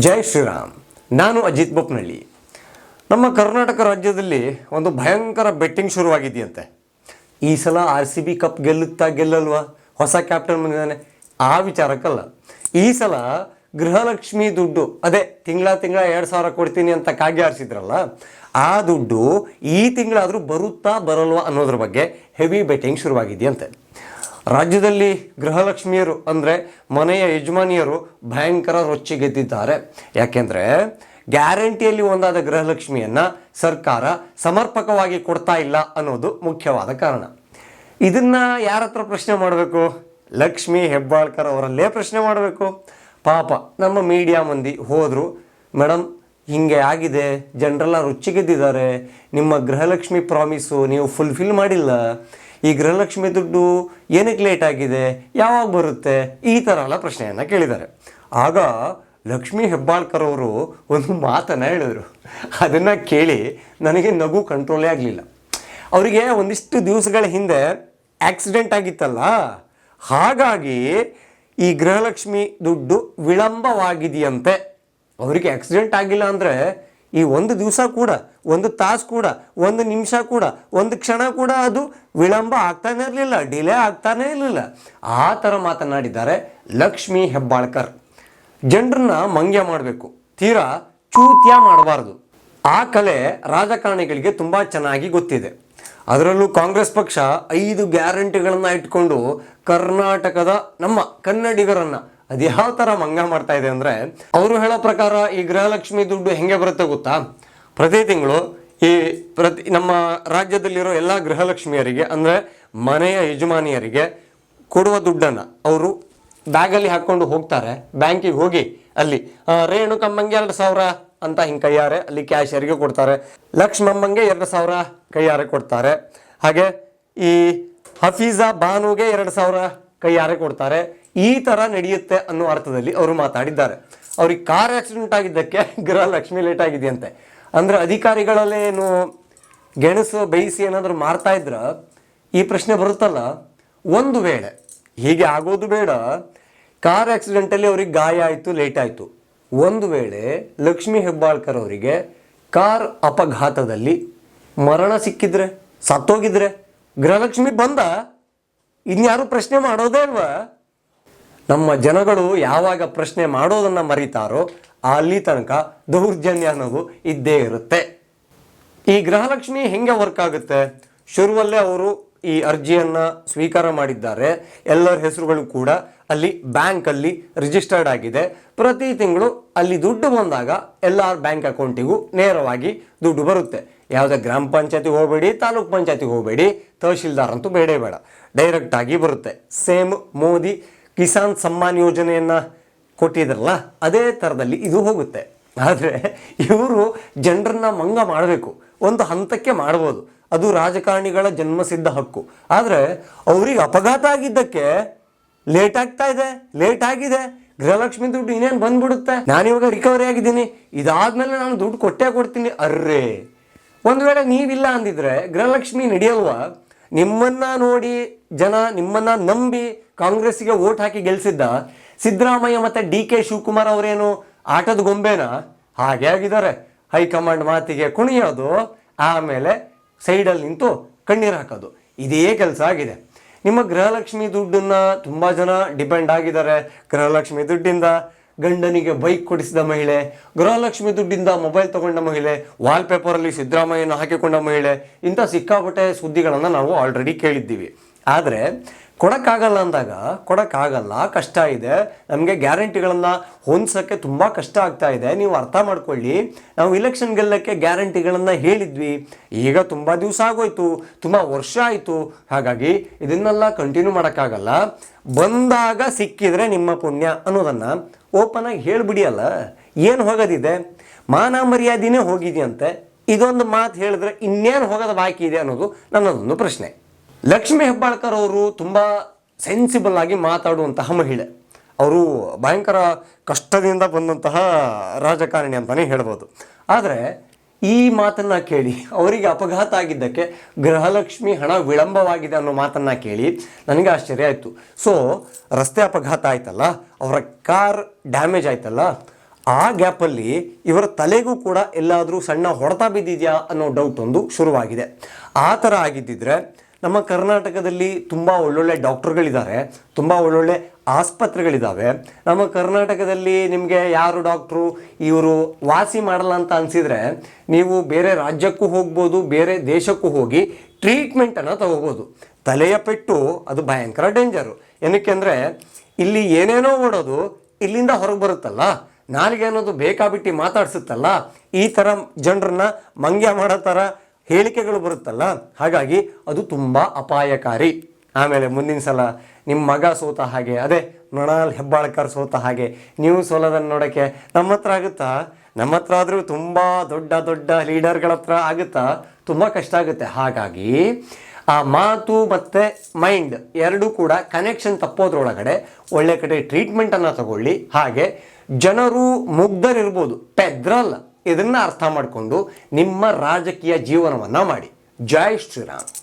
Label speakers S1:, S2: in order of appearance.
S1: ಜೈ ಶ್ರೀರಾಮ್. ನಾನು ಅಜಿತ್ ಬೊಪ್ನಳ್ಳಿ. ನಮ್ಮ ಕರ್ನಾಟಕ ರಾಜ್ಯದಲ್ಲಿ ಒಂದು ಭಯಂಕರ ಬೆಟ್ಟಿಂಗ್ ಶುರುವಾಗಿದೆಯಂತೆ. ಈ ಸಲ ಆರ್ ಸಿ ಬಿ ಕಪ್ ಗೆಲ್ಲುತ್ತಾ ಗೆಲ್ಲಲ್ವಾ? ಹೊಸ ಕ್ಯಾಪ್ಟನ್ ಬಂದಿದ್ದಾನೆ. ಆ ವಿಚಾರಕ್ಕಲ್ಲ. ಈ ಸಲ ಗೃಹಲಕ್ಷ್ಮಿ ದುಡ್ಡು, ಅದೇ ತಿಂಗಳ ತಿಂಗಳ ಎರಡು ಸಾವಿರ ಕೊಡ್ತೀನಿ ಅಂತ ಕಾಗೆ ಆರಿಸಿದ್ರಲ್ಲ ಆ ದುಡ್ಡು ಈ ತಿಂಗಳಾದರೂ ಬರುತ್ತಾ ಬರಲ್ವಾ ಅನ್ನೋದ್ರ ಬಗ್ಗೆ ಹೆವಿ ಬೆಟ್ಟಿಂಗ್ ಶುರುವಾಗಿದೆಯಂತೆ. ರಾಜ್ಯದಲ್ಲಿ ಗೃಹಲಕ್ಷ್ಮಿಯರು ಅಂದರೆ ಮನೆಯ ಯಜಮಾನಿಯರು ಭಯಂಕರ ರೊಚ್ಚಿಗೆದ್ದಿದ್ದಾರೆ ಯಾಕೆಂದರೆ ಗ್ಯಾರಂಟಿಯಲ್ಲಿ ಒಂದಾದ ಗೃಹಲಕ್ಷ್ಮಿಯನ್ನು ಸರ್ಕಾರ ಸಮರ್ಪಕವಾಗಿ ಕೊಡ್ತಾ ಇಲ್ಲ ಅನ್ನೋದು ಮುಖ್ಯವಾದ ಕಾರಣ. ಇದನ್ನು ಯಾರ ಹತ್ರ ಪ್ರಶ್ನೆ ಮಾಡಬೇಕು? ಲಕ್ಷ್ಮಿ ಹೆಬ್ಬಾಳ್ಕರ್ ಅವರಲ್ಲೇ ಪ್ರಶ್ನೆ ಮಾಡಬೇಕು. ಪಾಪ, ನಮ್ಮ ಮೀಡಿಯಾ ಮಂದಿ ಹೋದರು ಮೇಡಮ್ ಹಿಂಗೆ ಆಗಿದೆ, ಜನರೆಲ್ಲ ರುಚಿಗೆದ್ದಿದ್ದಾರೆ ನಿಮ್ಮ ಗೃಹಲಕ್ಷ್ಮಿ ಪ್ರಾಮಿಸು ನೀವು ಫುಲ್ಫಿಲ್ ಮಾಡಿಲ್ಲ ಈ ಗೃಹಲಕ್ಷ್ಮಿ ದುಡ್ಡು ಏನಕ್ಕೆ ಲೇಟ್ ಆಗಿದೆ? ಯಾವಾಗ ಬರುತ್ತೆ? ಈ ಥರ ಎಲ್ಲ ಪ್ರಶ್ನೆಯನ್ನು ಕೇಳಿದ್ದಾರೆ. ಆಗ ಲಕ್ಷ್ಮೀ ಹೆಬ್ಬಾಳ್ಕರ್ ಅವರು ಒಂದು ಮಾತನ್ನು ಹೇಳಿದರು. ಅದನ್ನು ಕೇಳಿ ನನಗೆ ನಗು ಕಂಟ್ರೋಲೇ ಆಗಲಿಲ್ಲ. ಅವರಿಗೆ ಒಂದಿಷ್ಟು ದಿವಸಗಳ ಹಿಂದೆ ಆಕ್ಸಿಡೆಂಟ್ ಆಗಿತ್ತಲ್ಲ? ಹಾಗಾಗಿ ಈ ಗೃಹಲಕ್ಷ್ಮಿ ದುಡ್ಡು ವಿಳಂಬವಾಗಿದೆಯಂತೆ. ಅವರಿಗೆ ಆಕ್ಸಿಡೆಂಟ್ ಆಗಿಲ್ಲ ಅಂದರೆ ಈ ಒಂದು ದಿವಸ ಕೂಡ, ಒಂದು ತಾಸು ಕೂಡ, ಒಂದು ನಿಮಿಷ ಕೂಡ, ಒಂದು ಕ್ಷಣ ಕೂಡ ಅದು ವಿಳಂಬ ಆಗ್ತಾನೆ ಇರಲಿಲ್ಲ, ಡಿಲೇ ಆಗ್ತಾನೇ ಇರಲಿಲ್ಲ. ಆ ಥರ ಮಾತನಾಡಿದ್ದಾರೆ ಲಕ್ಷ್ಮಿ ಹೆಬ್ಬಾಳ್ಕರ್. ಜನರನ್ನ ಮಂಗ್ಯ ಮಾಡಬೇಕು, ತೀರಾ ಚೂತ್ಯ ಮಾಡಬಾರ್ದು. ಆ ಕಲೆ ರಾಜಕಾರಣಿಗಳಿಗೆ ತುಂಬ ಚೆನ್ನಾಗಿ ಗೊತ್ತಿದೆ. ಅದರಲ್ಲೂ ಕಾಂಗ್ರೆಸ್ ಪಕ್ಷ ಐದು ಗ್ಯಾರಂಟಿಗಳನ್ನು ಇಟ್ಕೊಂಡು ಕರ್ನಾಟಕದ ನಮ್ಮ ಕನ್ನಡಿಗರನ್ನ ಅದ್ಯಾವ ಥರ ಮಂಗ ಮಾಡ್ತಾ ಇದೆ ಅಂದರೆ, ಅವರು ಹೇಳೋ ಪ್ರಕಾರ ಈ ಗೃಹಲಕ್ಷ್ಮಿ ದುಡ್ಡು ಹೆಂಗೆ ಬರುತ್ತೆ ಗೊತ್ತಾ? ಪ್ರತಿ ತಿಂಗಳು ಈ ಪ್ರತಿ ನಮ್ಮ ರಾಜ್ಯದಲ್ಲಿರೋ ಎಲ್ಲ ಗೃಹಲಕ್ಷ್ಮಿಯರಿಗೆ ಅಂದರೆ ಮನೆಯ ಯಜಮಾನಿಯರಿಗೆ ಕೊಡುವ ದುಡ್ಡನ್ನು ಅವರು ಬ್ಯಾಗಲ್ಲಿ ಹಾಕ್ಕೊಂಡು ಹೋಗ್ತಾರೆ, ಬ್ಯಾಂಕಿಗೆ ಹೋಗಿ ಅಲ್ಲಿ ರೇಣು ಕಮ್ಮಂಗೆ ಎರಡು ಸಾವಿರ ಅಂತ ಹಿಂಗೆ ಕೈಯಾರೆ, ಅಲ್ಲಿ ಕ್ಯಾಶಿಯರಿಗೆ ಕೊಡ್ತಾರೆ, ಲಕ್ಷ್ಮಮ್ಮಂಗೆ ಎರಡು ಸಾವಿರ ಕೈಯಾರೆ ಕೊಡ್ತಾರೆ, ಹಾಗೆ ಈ ಹಫೀಜಾ ಬಾನುಗೆ ಎರಡು ಸಾವಿರ ಕೈಯಾರೆ ಕೊಡ್ತಾರೆ ಈ ತರ ನಡೆಯುತ್ತೆ ಅನ್ನೋ ಅರ್ಥದಲ್ಲಿ ಅವರು ಮಾತಾಡಿದ್ದಾರೆ. ಅವ್ರಿಗೆ ಕಾರ್ ಆಕ್ಸಿಡೆಂಟ್ ಆಗಿದ್ದಕ್ಕೆ ಗೃಹಲಕ್ಷ್ಮಿ ಲೇಟ್ ಆಗಿದೆಯಂತೆ. ಅಂದರೆ ಅಧಿಕಾರಿಗಳಲ್ಲೇನು ಗೆಣಸು ಬೇಯಿಸಿ ಏನಾದರೂ ಮಾರ್ತಾ ಇದ್ರ ಈ ಪ್ರಶ್ನೆ ಬರುತ್ತಲ್ಲ? ಒಂದು ವೇಳೆ ಹೀಗೆ ಆಗೋದು ಬೇಡ ಕಾರ್ ಆಕ್ಸಿಡೆಂಟಲ್ಲಿ ಅವ್ರಿಗೆ ಗಾಯ ಆಯಿತು ಲೇಟ್ ಆಯಿತು. ಒಂದು ವೇಳೆ ಲಕ್ಷ್ಮಿ ಹೆಬ್ಬಾಳ್ಕರ್ ಅವರಿಗೆ ಕಾರ್ ಅಪಘಾತದಲ್ಲಿ ಮರಣ ಸಿಕ್ಕಿದ್ರೆ, ಸತ್ತೋಗಿದ್ರೆ ಗೃಹಲಕ್ಷ್ಮಿ ಬಂದ? ಇನ್ಯಾರು ಪ್ರಶ್ನೆ ಮಾಡೋದೇ ಅಲ್ವಾ? ನಮ್ಮ ಜನಗಳು ಯಾವಾಗ ಪ್ರಶ್ನೆ ಮಾಡೋದನ್ನ ಮರಿತಾರೋ ಅಲ್ಲಿ ತನಕ ದೌರ್ಜನ್ಯ ಅನ್ನೋದು ಇದ್ದೇ ಇರುತ್ತೆ. ಈ ಗೃಹಲಕ್ಷ್ಮಿ ಹೆಂಗೆ ವರ್ಕ್ ಆಗುತ್ತೆ? ಶುರುವಲ್ಲೇ ಅವರು ಈ ಅರ್ಜಿಯನ್ನ ಸ್ವೀಕಾರ ಮಾಡಿದ್ದಾರೆ. ಎಲ್ಲರ ಹೆಸರುಗಳು ಕೂಡ ಅಲ್ಲಿ ಬ್ಯಾಂಕಲ್ಲಿ ರಿಜಿಸ್ಟರ್ಡ್ ಆಗಿದೆ. ಪ್ರತಿ ತಿಂಗಳು ಅಲ್ಲಿ ದುಡ್ಡು ಬಂದಾಗ ಎಲ್ಲ ಬ್ಯಾಂಕ್ ಅಕೌಂಟಿಗೂ ನೇರವಾಗಿ ದುಡ್ಡು ಬರುತ್ತೆ. ಯಾವುದೇ ಗ್ರಾಮ ಪಂಚಾಯತಿಗೆ ಹೋಗಬೇಡಿ, ತಾಲೂಕ್ ಪಂಚಾಯತಿಗೆ ಹೋಗಬೇಡಿ, ತಹಶೀಲ್ದಾರ್ ಅಂತೂ ಬೇಡೇ ಬೇಡ. ಡೈರೆಕ್ಟ್ ಆಗಿ ಬರುತ್ತೆ. ಸೇಮ್ ಮೋದಿ ಕಿಸಾನ್ ಸಮ್ಮಾನ್ ಯೋಜನೆಯನ್ನ ಕೊಟ್ಟಿದ್ರಲ್ಲ, ಅದೇ ಥರದಲ್ಲಿ ಇದು ಹೋಗುತ್ತೆ. ಆದರೆ ಇವರು ಜನರನ್ನ ಮಂಗ ಮಾಡಬೇಕು, ಒಂದು ಹಂತಕ್ಕೆ ಮಾಡ್ಬೋದು. ಅದು ರಾಜಕಾರಣಿಗಳ ಜನ್ಮಸಿದ್ಧ ಹಕ್ಕು. ಆದರೆ ಅವ್ರಿಗೆ ಅಪಘಾತ ಆಗಿದ್ದಕ್ಕೆ ಲೇಟ್ ಆಗ್ತಾ ಇದೆ, ಲೇಟ್ ಆಗಿದೆ. ಗೃಹಲಕ್ಷ್ಮಿ ದುಡ್ಡು ಇನ್ನೇನು ಬಂದ್ಬಿಡುತ್ತೆ? ನಾನಿವಾಗ ರಿಕವರಿ ಆಗಿದ್ದೀನಿ. ಇದಾದ್ಮೇಲೆ ನಾನು ದುಡ್ಡು ಕೊಟ್ಟೇ ಕೊಡ್ತೀನಿ. ಅರ್ರೇ. ಒಂದು ವೇಳೆ ನೀವಿಲ್ಲ ಅಂದಿದ್ರೆ ಗೃಹಲಕ್ಷ್ಮಿ ನಡೆಯಲ್ವಾ? ನಿಮ್ಮನ್ನ ನೋಡಿ ಜನ ನಿಮ್ಮನ್ನ ನಂಬಿ ಕಾಂಗ್ರೆಸ್ಗೆ ಓಟ್ ಹಾಕಿ ಗೆಲ್ಸಿದ್ದ ಸಿದ್ದರಾಮಯ್ಯ ಮತ್ತೆ ಡಿ ಕೆ ಶಿವಕುಮಾರ್ ಅವರೇನು ಆಟದ ಗೊಂಬೆನ? ಹಾಗೆ ಆಗಿದ್ದಾರೆ. ಹೈಕಮಾಂಡ್ ಮಾತಿಗೆ ಕುಣಿಯೋದು, ಆಮೇಲೆ ಸೈಡಲ್ಲಿ ನಿಂತು ಕಣ್ಣೀರು ಹಾಕೋದು. ಇದೇ ಕೆಲಸ ಆಗಿದೆ. ನಿಮ್ಮ ಗೃಹಲಕ್ಷ್ಮಿ ದುಡ್ಡನ್ನ ತುಂಬ ಜನ ಡಿಪೆಂಡ್ ಆಗಿದ್ದಾರೆ. ಗೃಹಲಕ್ಷ್ಮಿ ದುಡ್ಡಿಂದ ಗಂಡನಿಗೆ ಬೈಕ್ ಕೊಡಿಸಿದ ಮಹಿಳೆ, ಗೃಹಲಕ್ಷ್ಮಿ ದುಡ್ಡಿಂದ ಮೊಬೈಲ್ ತಗೊಂಡ ಮಹಿಳೆ ವಾಲ್ಪೇಪರಲ್ಲಿ ಸಿದ್ದರಾಮಯ್ಯನ ಹಾಕಿಕೊಂಡ ಮಹಿಳೆ, ಇಂಥ ಸಿಕ್ಕಾಪಟ್ಟೆ ಸುದ್ದಿಗಳನ್ನು ನಾವು ಆಲ್ರೆಡಿ ಕೇಳಿದ್ದೀವಿ. ಆದರೆ ಕೊಡೋಕ್ಕಾಗಲ್ಲ ಅಂದಾಗ, ಕೊಡೋಕ್ಕಾಗಲ್ಲ, ಕಷ್ಟ ಇದೆ. ನಮಗೆ ಗ್ಯಾರಂಟಿಗಳನ್ನು ಹೊಂದ್ಸೋಕ್ಕೆ ತುಂಬ ಕಷ್ಟ ಆಗ್ತಾ ಇದೆ. ನೀವು ಅರ್ಥ ಮಾಡ್ಕೊಳ್ಳಿ, ನಾವು ಇಲೆಕ್ಷನ್ ಗೆಲ್ಲಕ್ಕೆ ಗ್ಯಾರಂಟಿಗಳನ್ನು ಹೇಳಿದ್ವಿ. ಈಗ ತುಂಬ ದಿವಸ ಆಗೋಯ್ತು, ತುಂಬ ವರ್ಷ ಆಯಿತು. ಹಾಗಾಗಿ ಇದನ್ನೆಲ್ಲ ಕಂಟಿನ್ಯೂ ಮಾಡೋಕ್ಕಾಗಲ್ಲ. ಬಂದಾಗ ಸಿಕ್ಕಿದ್ರೆ ನಿಮ್ಮ ಪುಣ್ಯ ಅನ್ನೋದನ್ನು ಓಪನ್ ಆಗಿ ಹೇಳ್ಬಿಡಿ ಅಲ್ಲ ಏನು ಹೋಗೋದಿದೆ? ಮಾನ ಮರ್ಯಾದಿನೇ ಹೋಗಿದೆಯಂತೆ. ಇದೊಂದು ಮಾತು ಹೇಳಿದ್ರೆ ಇನ್ನೇನು ಹೋಗೋದು ಬಾಕಿ ಇದೆ ಅನ್ನೋದು ನನ್ನದೊಂದು ಪ್ರಶ್ನೆ. ಲಕ್ಷ್ಮೀ ಹೆಬ್ಬಾಳ್ಕರ್ ಅವರು ತುಂಬ ಸೆನ್ಸಿಬಲ್ ಆಗಿ ಮಾತಾಡುವಂತಹ ಮಹಿಳೆ. ಅವರು ಭಯಂಕರ ಕಷ್ಟದಿಂದ ಬಂದಂತಹ ರಾಜಕಾರಣಿ ಅಂತಲೇ ಹೇಳ್ಬೋದು. ಆದರೆ ಈ ಮಾತನ್ನ ಕೇಳಿ ಅವರಿಗೆ ಅಪಘಾತ ಆಗಿದ್ದಕ್ಕೆ ಗೃಹಲಕ್ಷ್ಮಿ ಹಣ ವಿಳಂಬವಾಗಿದೆ ಅನ್ನೋ ಮಾತನ್ನ ಕೇಳಿ ನನಗೆ ಆಶ್ಚರ್ಯ ಆಯಿತು. ಸೊ ರಸ್ತೆ ಅಪಘಾತ ಆಯ್ತಲ್ಲ, ಅವರ ಕಾರ್ ಡ್ಯಾಮೇಜ್ ಆಯ್ತಲ್ಲ, ಆ ಗ್ಯಾಪಲ್ಲಿ ಇವರ ತಲೆಗೂ ಕೂಡ ಎಲ್ಲಾದರೂ ಸಣ್ಣ ಹೊಡೆತ ಬಿದ್ದಿದೆಯಾ ಅನ್ನೋ ಡೌಟ್ ಒಂದು ಶುರುವಾಗಿದೆ. ಆ ಥರ ಆಗಿದ್ದಿದ್ರೆ ನಮ್ಮ ಕರ್ನಾಟಕದಲ್ಲಿ ತುಂಬ ಒಳ್ಳೊಳ್ಳೆ ಡಾಕ್ಟರ್ಗಳಿದ್ದಾರೆ ತುಂಬ ಒಳ್ಳೊಳ್ಳೆ ಆಸ್ಪತ್ರೆಗಳಿದ್ದಾವೆ ನಮ್ಮ ಕರ್ನಾಟಕದಲ್ಲಿ ನಿಮಗೆ ಯಾರು ಡಾಕ್ಟ್ರು ಇವರು ವಾಸಿ ಮಾಡಲ್ಲ ಅಂತ ಅನಿಸಿದರೆ ನೀವು ಬೇರೆ ರಾಜ್ಯಕ್ಕೂ ಹೋಗ್ಬೋದು, ಬೇರೆ ದೇಶಕ್ಕೂ ಹೋಗಿ ಟ್ರೀಟ್ಮೆಂಟನ್ನು ತಗೋಬೋದು. ತಲೆಯ ಪೆಟ್ಟು, ಅದು ಭಯಂಕರ ಡೇಂಜರು ಏನಕ್ಕೆ ಅಂದರೆ, ಇಲ್ಲಿ ಏನೇನೋ ಓಡೋದು ಇಲ್ಲಿಂದ ಹೊರಗೆ ಬರುತ್ತಲ್ಲ? ನಾಲಿಗೆ ಅನ್ನೋದು ಬೇಕಾಬಿಟ್ಟು ಮಾತಾಡಿಸುತ್ತಲ್ಲ? ಈ ಥರ ಜನರನ್ನ ಮಂಗ್ಯ ಮಾಡೋ ಥರ ಹೇಳಿಕೆಗಳು ಬರುತ್ತಲ್ಲ? ಹಾಗಾಗಿ ಅದು ತುಂಬ ಅಪಾಯಕಾರಿ. ಆಮೇಲೆ ಮುಂದಿನ ಸಲ ನಿಮ್ಮ ಮಗ ಸೋತ ಹಾಗೆ, ಅದೇ ಮೃಣಾಲ್ ಹೆಬ್ಬಾಳ್ಕರ್ ಸೋತ ಹಾಗೆ, ನೀವು ಸೋಲೋದನ್ನು ನೋಡೋಕ್ಕೆ ನಮ್ಮ ಹತ್ರ ಆಗುತ್ತಾ? ನಮ್ಮ ಹತ್ರ ಆದರೂ ತುಂಬ ದೊಡ್ಡ ದೊಡ್ಡ ಲೀಡರ್ಗಳ ಹತ್ರ ಆಗುತ್ತಾ? ತುಂಬ ಕಷ್ಟ ಆಗುತ್ತೆ. ಹಾಗಾಗಿ ಆ ಮಾತು ಮತ್ತು ಮೈಂಡ್ ಎರಡೂ ಕೂಡ ಕನೆಕ್ಷನ್ ತಪ್ಪೋದ್ರೊಳಗಡೆ ಒಳ್ಳೆ ಕಡೆ ಟ್ರೀಟ್ಮೆಂಟನ್ನು ತಗೊಳ್ಳಿ. ಹಾಗೆ ಜನರು ಮುಗ್ಧರಿರ್ಬೋದು. ಪೆದ್ರಲ್ಲ. ಇದನ್ನು ಅರ್ಥ ಮಾಡಿಕೊಂಡು ನಿಮ್ಮ ರಾಜಕೀಯ ಜೀವನವನ್ನು ಮಾಡಿ. ಜೈ ಶ್ರೀರಾಮ್.